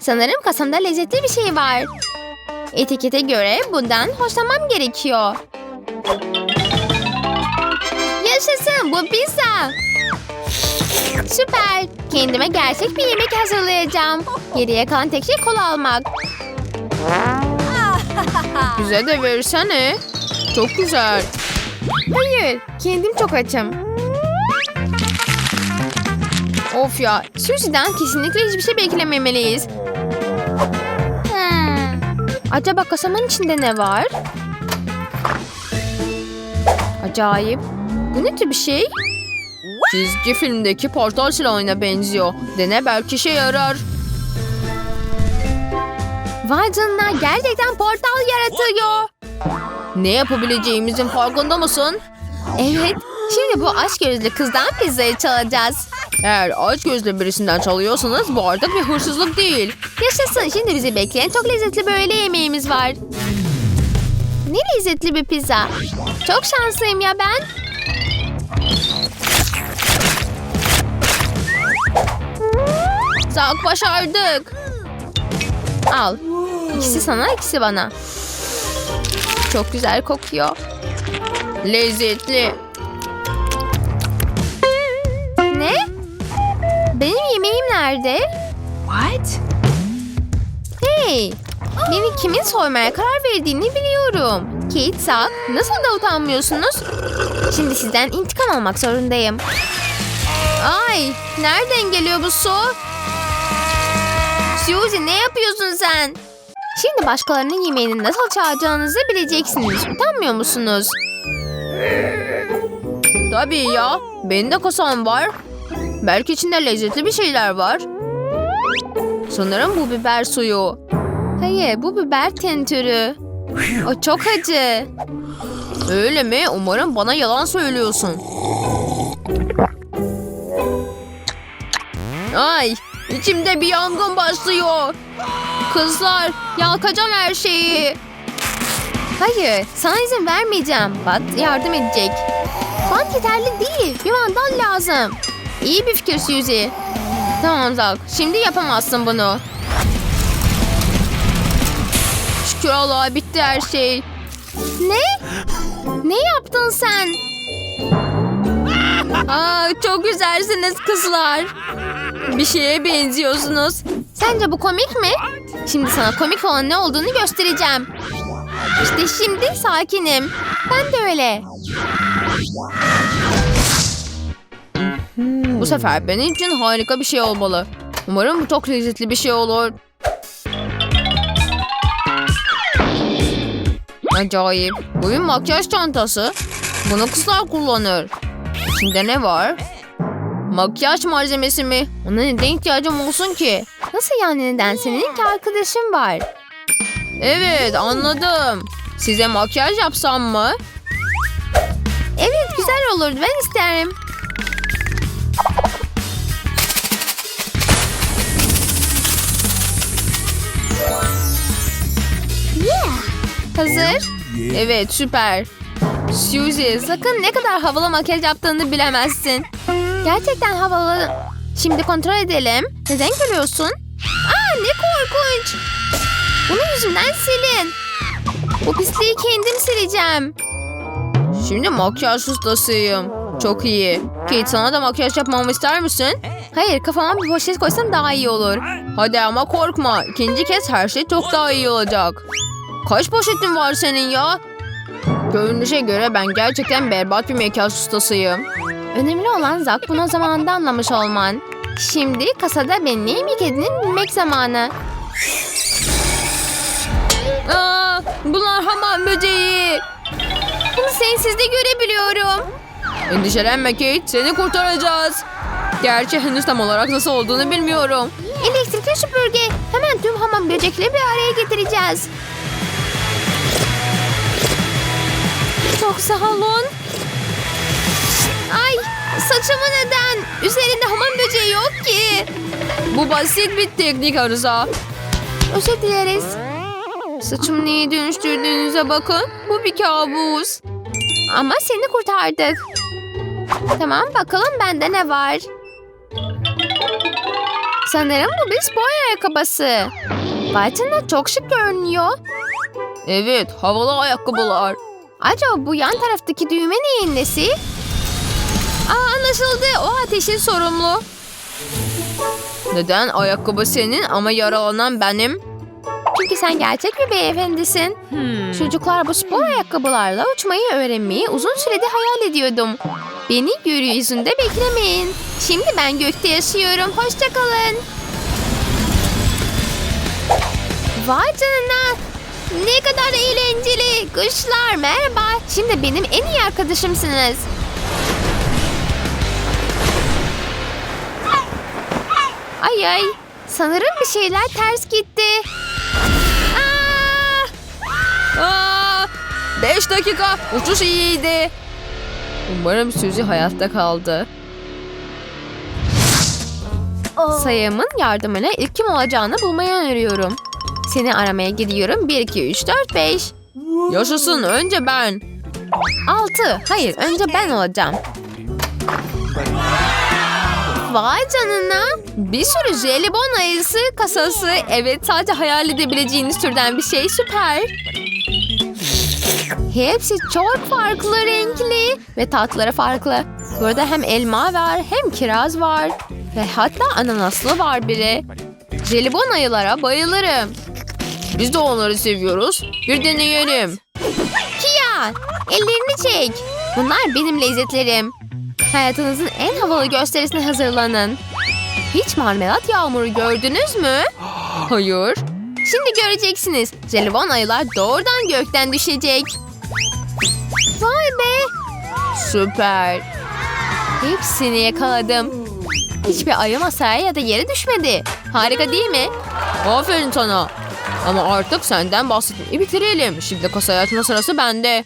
Sanırım kasamda lezzetli bir şey var. Etikete göre bundan hoşlanmam gerekiyor. Yaşasın bu pizza. Süper. Kendime gerçek bir yemek hazırlayacağım. Geriye kalan tek şey kola almak. Bize de versene. Çok güzel. Hayır, kendim çok açım. Of ya, Susie'den kesinlikle hiçbir şey beklememeliyiz. Hmm. Acaba kasamın içinde ne var? Acayip. Bu ne tür bir şey? Çizgi filmdeki portal silahına benziyor. Dene belki işe yarar. Vay canına gerçekten portal yaratıyor. Ne yapabileceğimizin farkında mısın? Evet, şimdi bu aşk gözlü kızdan pizzayı çalacağız. Eğer aç gözlü birisinden çalıyorsanız bu artık bir hırsızlık değil. Yaşasın şimdi bizi bekleyen çok lezzetli bir öğle yemeğimiz var. Ne lezzetli bir pizza. Çok şanslıyım ya ben. Zak başardık. Al. İkisi sana ikisi bana. Çok güzel kokuyor. Lezzetli. Benim yemeğim nerede? What? Hey! Beni kimin soymaya karar verdiğini biliyorum. Kate, Sak, nasıl da utanmıyorsunuz? Şimdi sizden intikam almak zorundayım. Ay! Nereden geliyor bu su? Suzy ne yapıyorsun sen? Şimdi başkalarının yemeğini nasıl çalacağınızı bileceksiniz. Utanmıyor musunuz? Tabii ya. Benim de kasam var. Belki içinde lezzetli bir şeyler var. Sanırım bu biber suyu. Hayır, bu biber tentürü. O çok acı. Öyle mi? Umarım bana yalan söylüyorsun. Ay, içimde bir yangın başlıyor. Kızlar, yakacağım her şeyi. Hayır, sana izin vermeyeceğim. Bak yardım edecek. Bant yeterli değil. Bir mandal lazım. İyi bir fikir Suzy. Tamam Zak, şimdi yapamazsın bunu. Şükür Allah'a bitti her şey. Ne? Ne yaptın sen? Aa, çok güzelsiniz kızlar. Bir şeye benziyorsunuz. Sence bu komik mi? Şimdi sana komik olan ne olduğunu göstereceğim. İşte şimdi sakinim. Ben de öyle. Bu sefer benim için harika bir şey olmalı. Umarım bu çok lezzetli bir şey olur. Acayip. Bu bir makyaj çantası. Bunu kızlar kullanır. İçinde ne var? Makyaj malzemesi mi? Ona neden ihtiyacım olsun ki? Nasıl yani neden? Senin ki arkadaşın var. Evet anladım. Size makyaj yapsam mı? Evet güzel olurdu ben isterim. Hazır. Evet süper. Suzy sakın ne kadar havalı makyaj yaptığını bilemezsin. Gerçekten havalı. Şimdi kontrol edelim. Neden gülüyorsun? Aa ne korkunç. Bunun yüzünden silin. Bu pisliği kendim sileceğim. Şimdi makyaj ustasıyım. Çok iyi. Kate sana da makyaj yapmamı ister misin? Hayır kafama bir poşet koysam daha iyi olur. Hadi ama korkma. İkinci kez her şey çok daha iyi olacak. Kaç poşetin var senin ya? Görünüşe göre ben gerçekten berbat bir makyaj ustasıyım. Önemli olan Zak bunu zamanında anlamış olman. Şimdi kasada benim yemek yediğini bilmek zamanı. Aa, bunlar hamam böceği. Bunu sensiz de görebiliyorum. Endişelenme Kate, seni kurtaracağız. Gerçi henüz tam olarak nasıl olduğunu bilmiyorum. Elektrikli süpürge. Hemen tüm hamam böcekleri bir araya getireceğiz. Çok sağ olun. Ay saçımı neden? Üzerinde hamam böceği yok ki. Bu basit bir teknik arıza. Özür dileriz. Saçımı neye dönüştürdüğünüze bakın. Bu bir kabus. Ama seni kurtardık. Tamam bakalım bende ne var. Sanırım bu bir spor ayakkabısı. Bartın'da çok şık görünüyor. Evet, havalı ayakkabılar. Acaba bu yan taraftaki düğme neyin nesi? Aa anlaşıldı. O ateşin sorumlu. Neden ayakkabı senin ama yaralanan benim? Çünkü sen gerçek bir beyefendisin. Çocuklar bu spor ayakkabılarla uçmayı öğrenmeyi uzun süredir hayal ediyordum. Beni gökyüzünde beklemeyin. Şimdi ben gökte yaşıyorum. Hoşçakalın. Vay canına. Ne kadar eğlenceli. Kuşlar merhaba. Şimdi benim en iyi arkadaşımsınız. Ay ay. Sanırım bir şeyler ters gitti. Aa! Aa, beş dakika, uçuş iyiydi. Umarım Suzy hayatta kaldı. Sayımın yardımıyla ilk kim olacağını bulmayı öneriyorum. Seni aramaya gidiyorum. 1, 2, 3, 4, 5. Yaşasın, önce ben. 6. Hayır önce ben olacağım. Vay canına. Bir sürü jelibon ayısı kasası. Evet sadece hayal edebileceğiniz türden bir şey süper. Hepsi çok farklı renkli ve tatları farklı. Burada hem elma var hem kiraz var. Ve hatta ananaslı var biri. Jelibon ayılara bayılırım. Biz de onları seviyoruz. Bir deneyelim. Kia, ellerini çek. Bunlar benim lezzetlerim. Hayatınızın en havalı gösterisine hazırlanın. Hiç marmelat yağmuru gördünüz mü? Hayır. Şimdi göreceksiniz. Jelibon ayılar doğrudan gökten düşecek. Vay be. Süper. Hepsini yakaladım. Hiçbir ayı masaya ya da yere düşmedi. Harika değil mi? Aferin sana. Ama artık senden bahsetmeyi bitirelim. Şimdi kasayı açma sırası bende.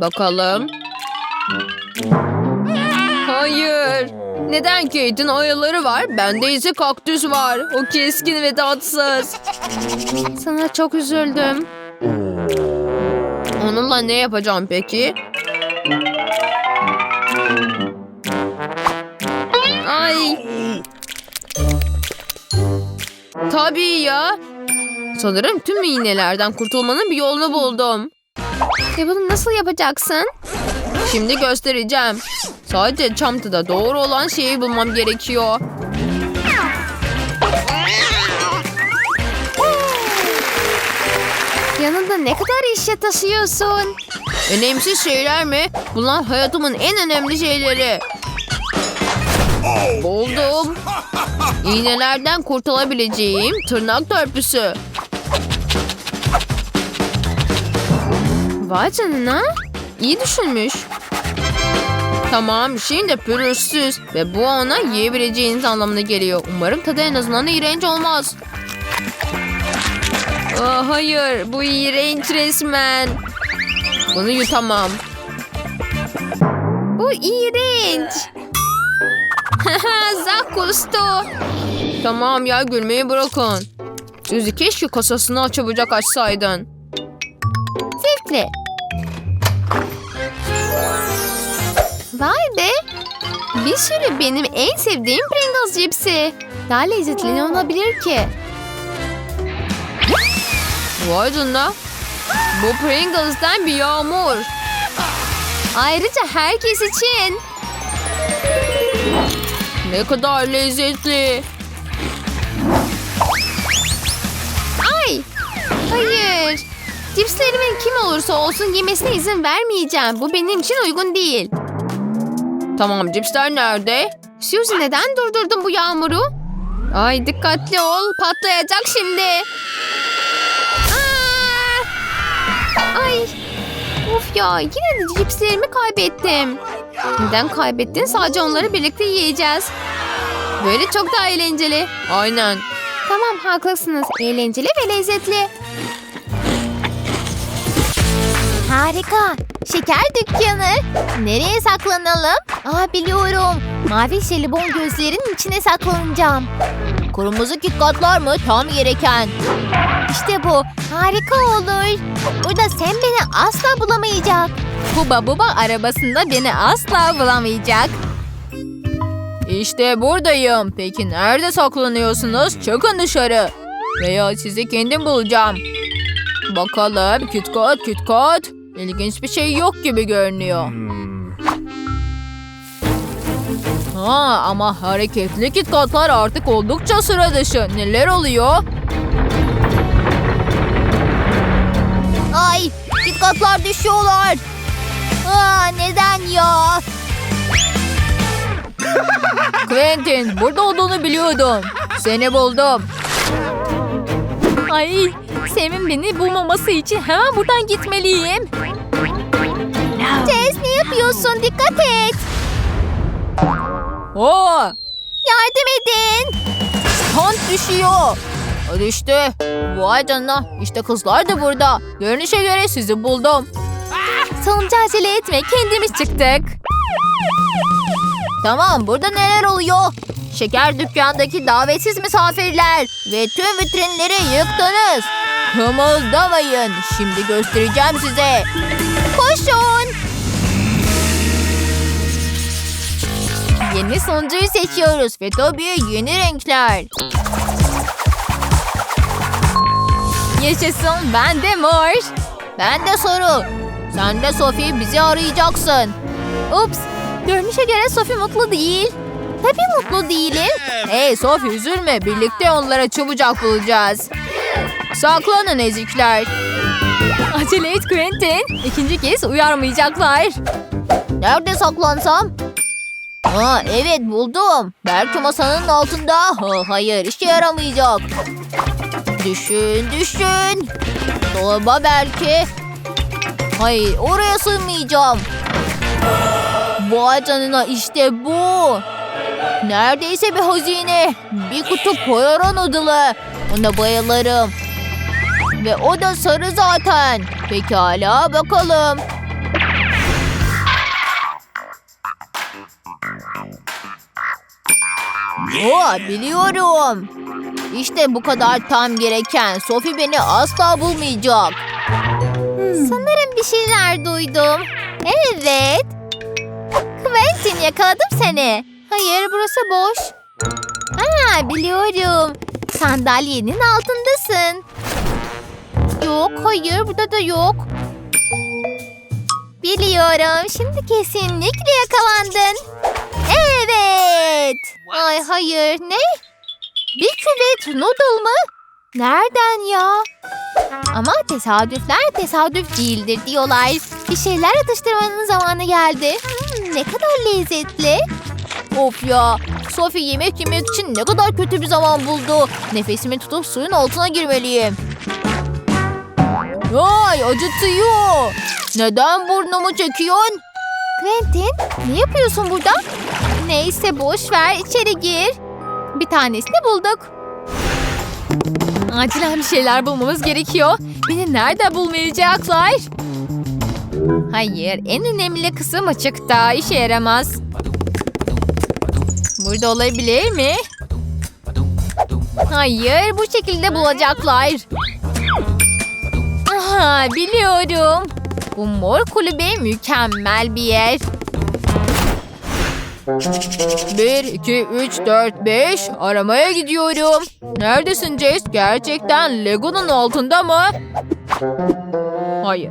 Bakalım. Hayır. Neden Kate'in ayıları var? Bende ise kaktüs var. O keskin ve tatsız. Sana çok üzüldüm. Onunla ne yapacağım peki? Ay. Tabii ya. Sanırım tüm iğnelerden kurtulmanın bir yolunu buldum. Ve bunu nasıl yapacaksın? Şimdi göstereceğim. Sadece çantada doğru olan şeyi bulmam gerekiyor. Yanında ne kadar eşya taşıyorsun? Önemsiz şeyler mi? Bunlar hayatımın en önemli şeyleri. Buldum. İğnelerden kurtulabileceğim tırnak törpüsü. Vay canına. İyi düşünmüş. Tamam şimdi pürüzsüz ve bu ona yiyebileceğiniz anlamına geliyor. Umarım tadı en azından iğrenç olmaz. Aa, hayır bu iğrenç resmen. Bunu yutamam. Bu iğrenç. Zak. Tamam ya gülmeyi bırakın. Suzy keşke kasasını çabucak açsaydın. Zevkli. Vay be. Bir sürü benim en sevdiğim Pringles cipsi. Daha lezzetli ne olabilir ki? Vay canına. Bu Pringles'ten bir yağmur. Ayrıca herkes için. Ne kadar lezzetli. Ay. Hayır. Cipslerimin kim olursa olsun yemesine izin vermeyeceğim. Bu benim için uygun değil. Tamam cipsler nerede? Suzy neden durdurdun bu yağmuru? Ay dikkatli ol. Patlayacak şimdi. Aa! Ay. Of ya yine de cipslerimi kaybettim. Neden kaybettin? Sadece onları birlikte yiyeceğiz. Böyle çok daha eğlenceli. Aynen. Tamam haklısınız. Eğlenceli ve lezzetli. Harika. Şeker dükkanı. Nereye saklanalım? Aa biliyorum. Mavi jelibon gözlerin içine saklanacağım. Kırmızı kikkatlar mı? Tam gereken. İşte bu. Harika olur. Burada sen beni asla bulamayacak. Huba Buba arabasında beni asla bulamayacak. İşte buradayım. Peki nerede saklanıyorsunuz? Çıkın dışarı. Veya sizi kendim bulacağım. Bakalım küt küt küt. İlginç bir şey yok gibi görünüyor. Ha, ama hareketli kitkatlar artık oldukça sıra dışı. Neler oluyor? Ay dikkatler düşüyorlar. Aa, neden ya? Quentin burada olduğunu biliyordum. Seni buldum. Ay Sam'in beni bulmaması için hemen buradan gitmeliyim. Tez ne yapıyorsun? Dikkat et. Oo, Yardım edin. Stunt düşüyor. O düştü. Vay canına. İşte kızlar da burada. Görünüşe göre sizi buldum. Sonucu acele etme. Kendimiz çıktık. Tamam burada neler oluyor? Şeker dükkandaki davetsiz misafirler ve tüm vitrinleri yıktınız. Kımıldamayın. Şimdi göstereceğim size. Koşun. Yeni sonuncuyu seçiyoruz ve tabii yeni renkler. Yaşasın. Ben de mor. Ben de soru. Sen de Sophie bizi arayacaksın. Ups. Görünüşe göre Sophie mutlu değil. Tabii mutlu değilim. Hey Sophie üzülme. Birlikte onlara çabucak bulacağız. Saklanın ezikler. Acele et Quentin. İkinci kez uyarmayacaklar. Nerede saklansam? Aa, evet buldum. Belki masanın altında. Ha, hayır işe yaramayacak. Düşün düşün. Dolaba belki. Hayır oraya sığmayacağım. Vay canına işte bu. Neredeyse bir hazine. Bir kutu Poyara noodle'ı. Ona bayılırım. Ve o da sarı zaten. Pekala bakalım. Oo, biliyorum. İşte bu kadar tam gereken. Sophie beni asla bulmayacak. Sanırım bir şeyler duydum. Evet. Quentin yakaladım seni. Hayır burası boş. Aa biliyorum. Sandalyenin altındasın. Yok hayır burada da yok. Biliyorum şimdi kesinlikle yakalandın. Evet. Ay hayır ne? Bir küvet noodle mı? Nereden ya? Ama tesadüfler tesadüf değildir diyorlar. Bir şeyler atıştırmanın zamanı geldi. Hmm, ne kadar lezzetli. Of ya. Sophie yemek yemek için ne kadar kötü bir zaman buldu. Nefesimi tutup suyun altına girmeliyim. Ay acıtıyor. Neden burnumu çekiyorsun? Quentin ne yapıyorsun burada? Neyse boş ver içeri gir. Bir tanesini bulduk. Acilen bir şeyler bulmamız gerekiyor. Beni nerede bulmayacaklar? Hayır, en önemli kısım açıkta. işe yaramaz. Burada olabilir mi? Hayır, bu şekilde bulacaklar. Aha, biliyorum. Bu mor kulübe mükemmel bir yer. 1, 2, 3, 4, 5. Aramaya gidiyorum. Neredesin Jess? Gerçekten Lego'nun altında mı? Hayır.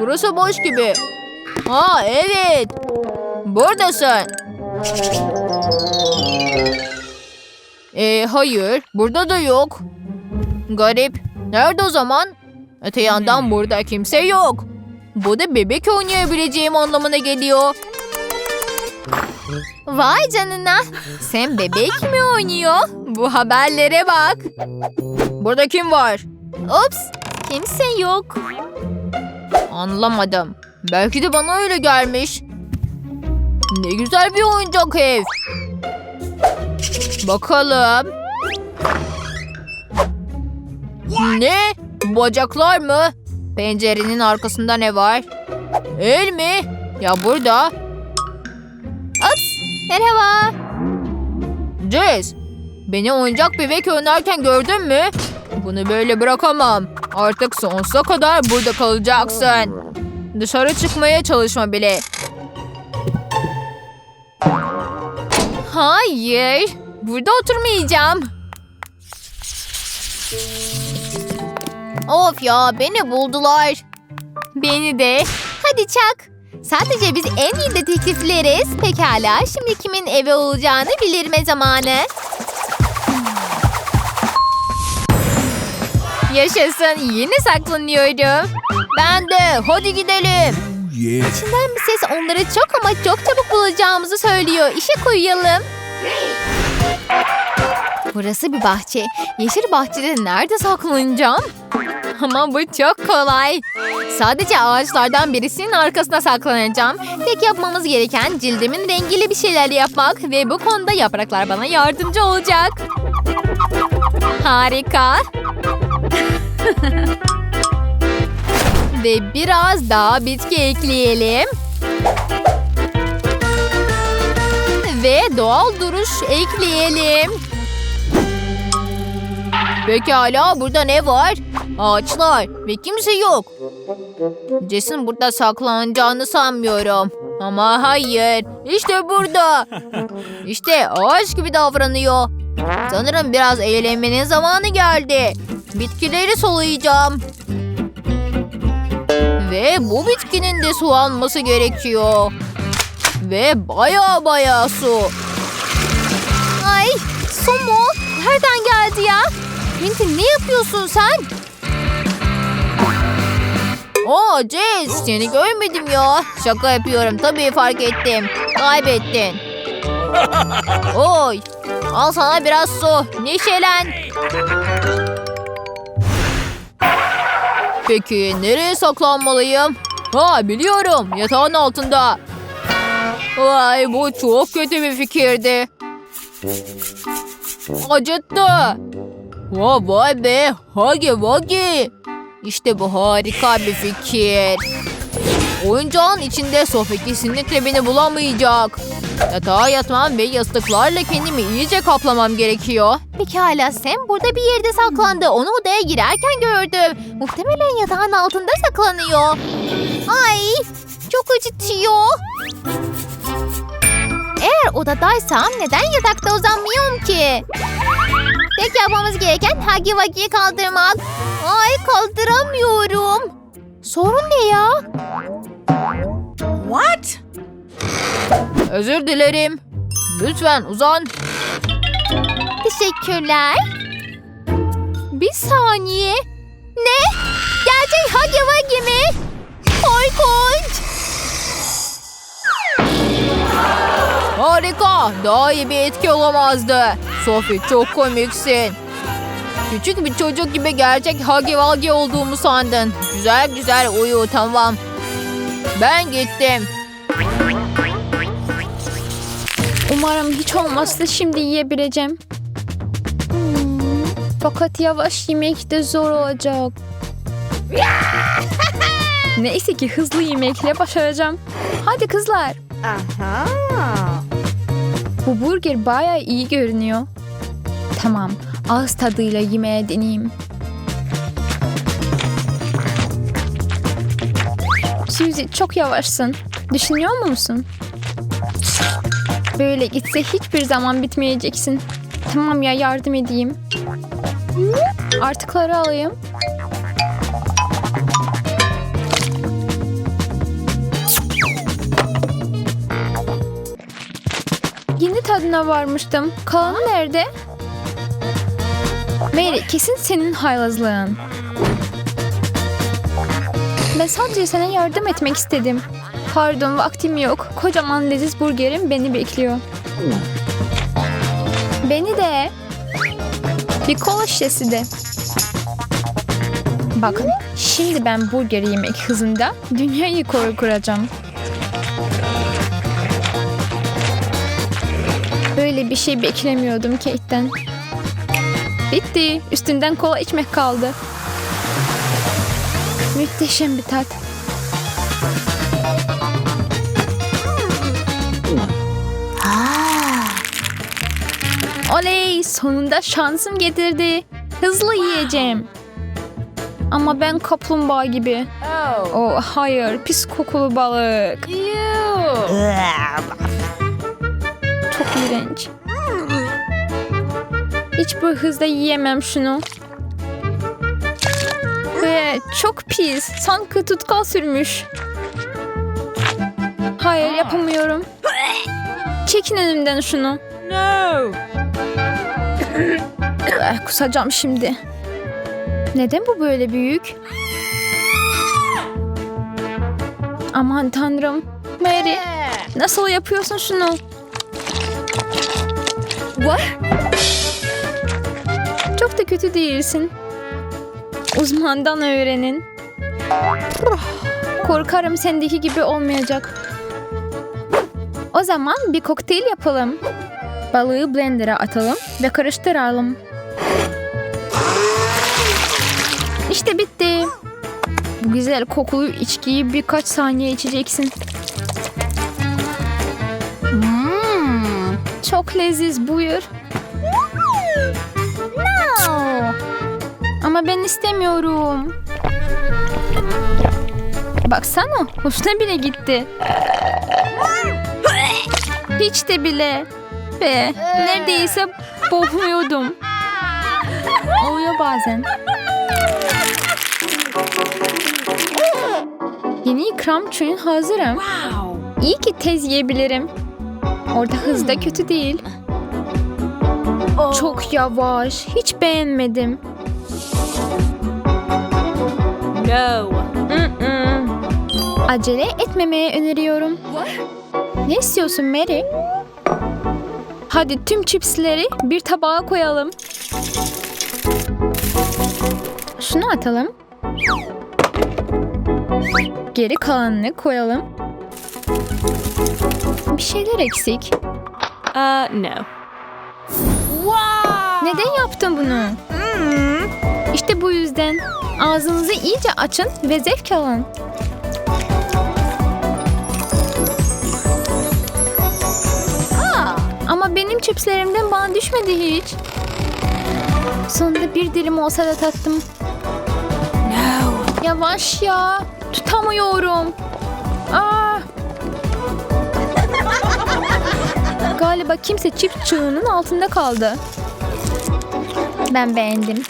Burası boş gibi. Ha evet. Buradasın. Ee, hayır. Burada da yok. Garip. Nerede o zaman? Öte yandan burada kimse yok. Bu da bebek oynayabileceğim anlamına geliyor. Vay canına. Sen bebek mi oynuyor? Bu haberlere bak. Burada kim var? Ups. Kimse yok. Anlamadım. Belki de bana öyle gelmiş. Ne güzel bir oyuncak ev. Bakalım. Ne? Bacaklar mı? Pencerenin arkasında ne var? El mi? Ya burada. Merhaba. Jess, beni oyuncak bebek oynarken gördün mü? Bunu böyle bırakamam. Artık sonsuza kadar burada kalacaksın. Dışarı çıkmaya çalışma bile. Hayır. Burada oturmayacağım. Of ya beni buldular. Beni de. Hadi çak. Sadece biz en iyi detektifleriz. Pekala şimdi kimin evi olacağını bilirme zamanı. Yaşasın yine saklanıyorum. Ben de hadi gidelim. Yeah. İçinden bir ses onları çok ama çok çabuk bulacağımızı söylüyor. İşe koyalım. Burası bir bahçe. Yeşil bahçede nerede saklanacağım? Ama bu çok kolay. Sadece ağaçlardan birisinin arkasına saklanacağım. Tek yapmamız gereken cildimin rengiyle bir şeyler yapmak ve bu konuda yapraklar bana yardımcı olacak. Harika. ve biraz daha bitki ekleyelim. Ve doğal duruş ekleyelim. Pekala burada ne var? Ağaçlar ve kimse yok. Jason burada saklanacağını sanmıyorum. Ama hayır. İşte burada. İşte ağaç gibi davranıyor. Sanırım biraz eğlenmenin zamanı geldi. Bitkileri sulayacağım. Ve bu bitkinin de su alması gerekiyor. Ve baya baya su. Ay su mu? Nereden geldi ya? Minty ne yapıyorsun sen? Oo Jess seni görmedim ya. Şaka yapıyorum tabii fark ettim. Kaybettin. Oy al sana biraz su. Neşelen. Peki nereye saklanmalıyım? Ha biliyorum yatağın altında. Vay bu çok kötü bir fikirdi. Acıttı. Vay vay be. Hagi vagi. İşte bu harika bir fikir. Oyuncağın içinde Sophie kesinlikle beni bulamayacak. Yatağa yatmam ve yastıklarla kendimi iyice kaplamam gerekiyor. Pekala Sam burada bir yerde saklandı. Onu odaya girerken gördüm. Muhtemelen yatağın altında saklanıyor. Ay çok acıtıyor. Eğer odadaysam neden yatakta uzanmıyorum ki? Tek yapmamız gereken Huggy Wuggy'yi kaldırmak. Ay kaldıramıyorum. Sorun ne ya? What? Özür dilerim. Lütfen uzan. Teşekkürler. Bir saniye. Ne? Gerçek Huggy Wuggy mi? Korkunç. Harika. Daha iyi bir etki olamazdı. Sophie çok komiksin. Küçük bir çocuk gibi gerçek Huggy Wuggy olduğumu sandın. Güzel güzel uyu tamam. Ben gittim. Umarım hiç olmazsa şimdi yiyebileceğim. Hmm, fakat yavaş yemek de zor olacak. Neyse ki hızlı yemekle başaracağım. Hadi kızlar. Aha. Bu burger baya iyi görünüyor. Tamam, ağız tadıyla yemeğe deneyeyim. Suzy çok yavaşsın. Düşünüyor musun? Böyle gitse hiçbir zaman bitmeyeceksin. Tamam ya yardım edeyim. Artıkları alayım. Tadına varmıştım. Kalan nerede? Mary kesin senin haylazlığın. Ben sadece sana yardım etmek istedim. Pardon vaktim yok. Kocaman leziz burgerim beni bekliyor. Beni de. Bir kola şişesi de. Bakın şimdi ben burger yemek hızında dünyayı koru kuracağım. Böyle bir şey beklemiyordum Kate'den. Bitti. Üstünden kola içmek kaldı. Müthişem bir tat. Oley! Sonunda şansım getirdi. Hızlı yiyeceğim. Ama ben kaplumbağa gibi. Oh. Oh hayır, pis kokulu balık. İğrenç. Hiç bu hızda yiyemem şunu. Ve çok pis. Sanki tutkal sürmüş. Hayır yapamıyorum. Çekin önümden şunu. No. Eh, Kusacağım şimdi. Neden bu böyle büyük? Aman tanrım. Mary nasıl yapıyorsun şunu? What? Çok da kötü değilsin. Uzmandan öğrenin. Korkarım sendeki gibi olmayacak. O zaman bir kokteyl yapalım. Balığı blender'a atalım ve karıştıralım. İşte bitti. Bu güzel kokulu içkiyi birkaç saniye içeceksin. Çok leziz buyur. No. Ama ben istemiyorum. Baksana hoşuna bile gitti. Hiç de bile. Be neredeyse boğuluyordum. Oluyor bazen. Yeni ikram için hazırım. İyi ki tez yiyebilirim. Orada hız da kötü değil. Çok yavaş. Hiç beğenmedim. No. Acele etmemeye öneriyorum. Ne istiyorsun Mary? Hadi tüm chipsleri bir tabağa koyalım. Şunu atalım. Geri kalanını koyalım. Bir şeyler eksik. Uh, no. Neden yaptın bunu? İşte bu yüzden. Ağzınızı iyice açın ve zevk alın. Ama benim çipslerimden bana düşmedi hiç. Sonunda bir dilim olsa da tattım. No. Yavaş ya. Tutamıyorum. Galiba kimse çift çığının altında kaldı. Ben beğendim.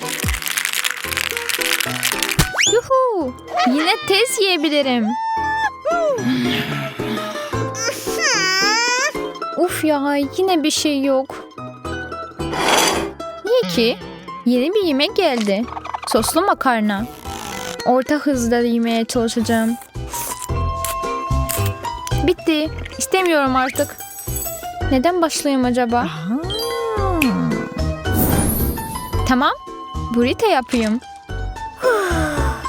Yuhu! Yine tez yiyebilirim. Uf ya yine bir şey yok. Niye ki? Yeni bir yemek geldi. Soslu makarna. Orta hızda yemeye çalışacağım. Bitti. İstemiyorum artık. Neden başlayayım acaba? Tamam. Burrito yapayım.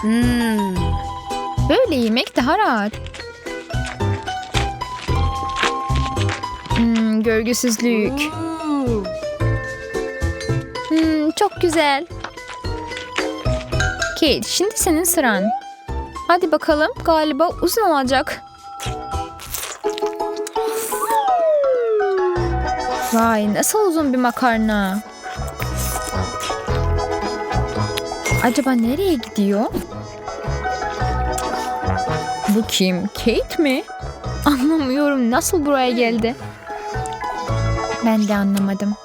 Hmm. Böyle yemek daha rahat. Hmm, görgüsüzlük. Hmm, çok güzel. Kate, şimdi senin sıran. Hadi bakalım, galiba uzun olacak. Vay, nasıl uzun bir makarna. Acaba nereye gidiyor? Bu kim? Kate mi? Anlamıyorum nasıl buraya geldi. Ben de anlamadım.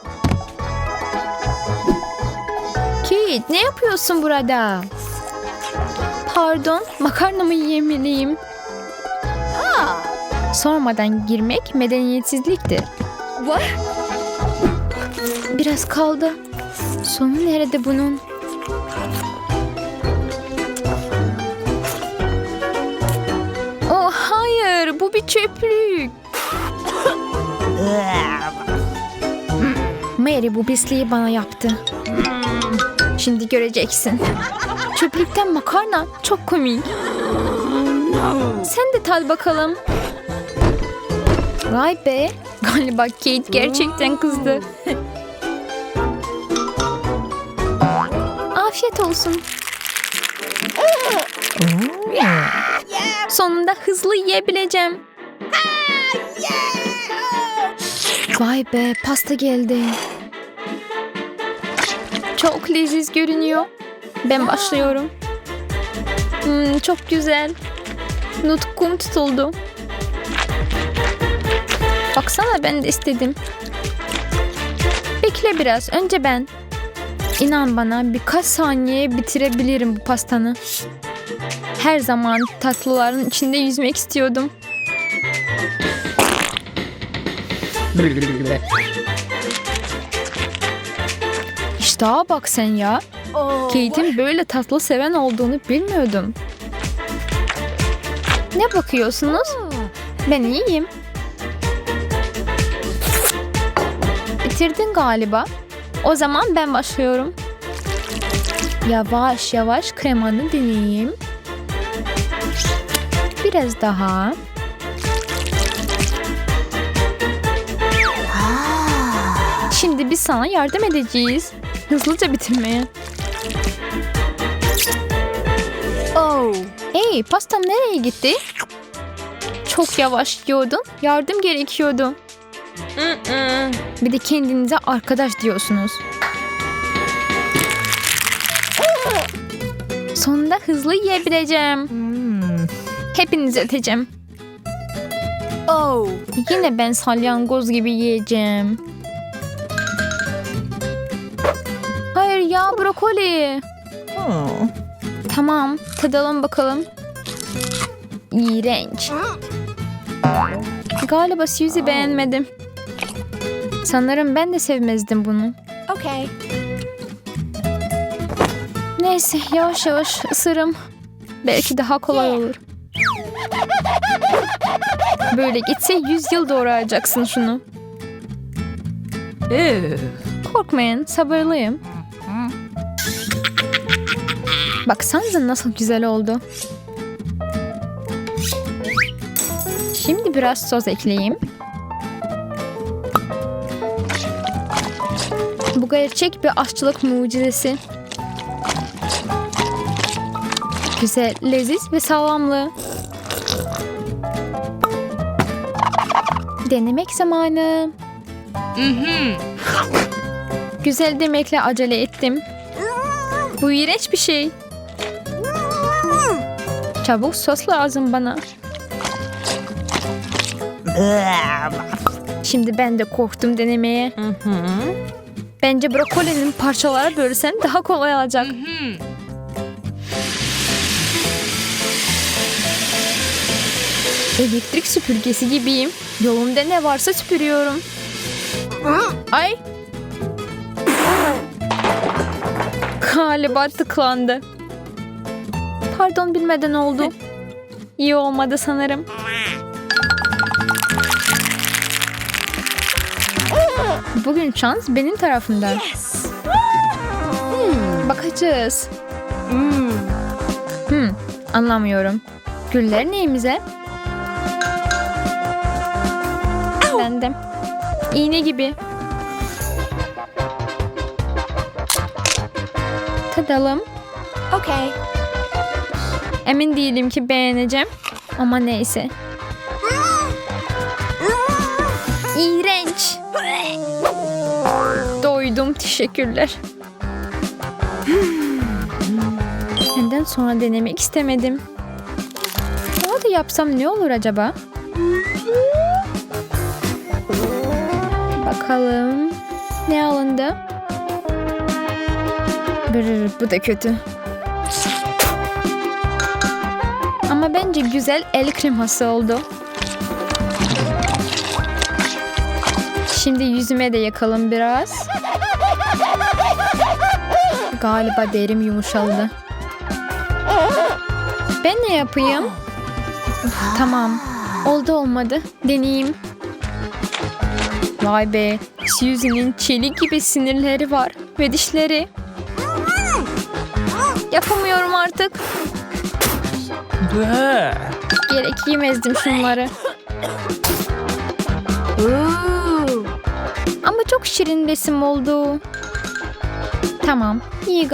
Kate ne yapıyorsun burada? Pardon makarnamı yemeliyim. Sormadan girmek medeniyetsizliktir. What? Biraz kaldı. Sonu nerede bunun? Oh hayır bu bir çöplük. Mary bu pisliği bana yaptı. Şimdi göreceksin. Çöplükten makarna çok komik. Sen de tad bakalım. Vay be. Galiba Kate gerçekten kızdı. Afiyet olsun. Sonunda hızlı yiyebileceğim. Vay be pasta geldi. Çok leziz görünüyor. Ben başlıyorum. Hmm, çok güzel. Nutkum tutuldu. Baksana ben de istedim. Bekle biraz. Önce ben. İnan bana birkaç saniye bitirebilirim bu pastanı. Her zaman tatlıların içinde yüzmek istiyordum. İştaha bak sen ya. Kate'in böyle tatlı seven olduğunu bilmiyordum. Ne bakıyorsunuz? Ben iyiyim. Bitirdin galiba. O zaman ben başlıyorum. Yavaş yavaş kremanı deneyeyim. Biraz daha. Şimdi biz sana yardım edeceğiz. Hızlıca bitirmeye. Oh. Hey pastam nereye gitti? Çok yavaş yiyordun. Yardım gerekiyordu. Bir de kendinize arkadaş diyorsunuz. Sonunda hızlı yiyebileceğim. Hepinizi öteceğim. Oh. Yine ben salyangoz gibi yiyeceğim. Hayır ya brokoli. Tamam tadalım bakalım. İğrenç. Galiba Suzy beğenmedim. Sanırım ben de sevmezdim bunu. Okay. Neyse yavaş yavaş ısırım. Belki daha kolay olur. Böyle gitse 100 yıl doğrayacaksın şunu. Korkmayın sabırlıyım. Baksanıza nasıl güzel oldu. Şimdi biraz sos ekleyeyim. Bu gerçek bir aşçılık mucizesi. Güzel, leziz ve sağlamlı. Denemek zamanı. Güzel demekle acele ettim. Bu iğrenç bir şey. Çabuk sos lazım bana. Şimdi ben de korktum denemeye. Bence brokolinin parçalara bölsen daha kolay olacak. Elektrik süpürgesi gibiyim. Yolumda ne varsa süpürüyorum. Ay. Galiba tıklandı. Pardon bilmeden oldu. İyi olmadı sanırım. Bugün şans benim tarafımda. Hmm, bakacağız. Hmm, anlamıyorum. Güller neyimize? Bendim. İğne gibi. Tadalım. Okay. Emin değilim ki beğeneceğim. Ama neyse. Teşekkürler. Senden sonra denemek istemedim. Daha da yapsam ne olur acaba? Bakalım. Ne alındı? Brr, bu da kötü. Ama bence güzel el kreması oldu. Şimdi yüzüme de yakalım biraz. Galiba derim yumuşaldı. Ben ne yapayım? Tamam. Oldu olmadı. Deneyeyim. Vay be. Suzy'nin çelik gibi sinirleri var. Ve dişleri. Yapamıyorum artık. Gerek yemezdim şunları. Ama çok şirin resim oldu. Tamam. iyi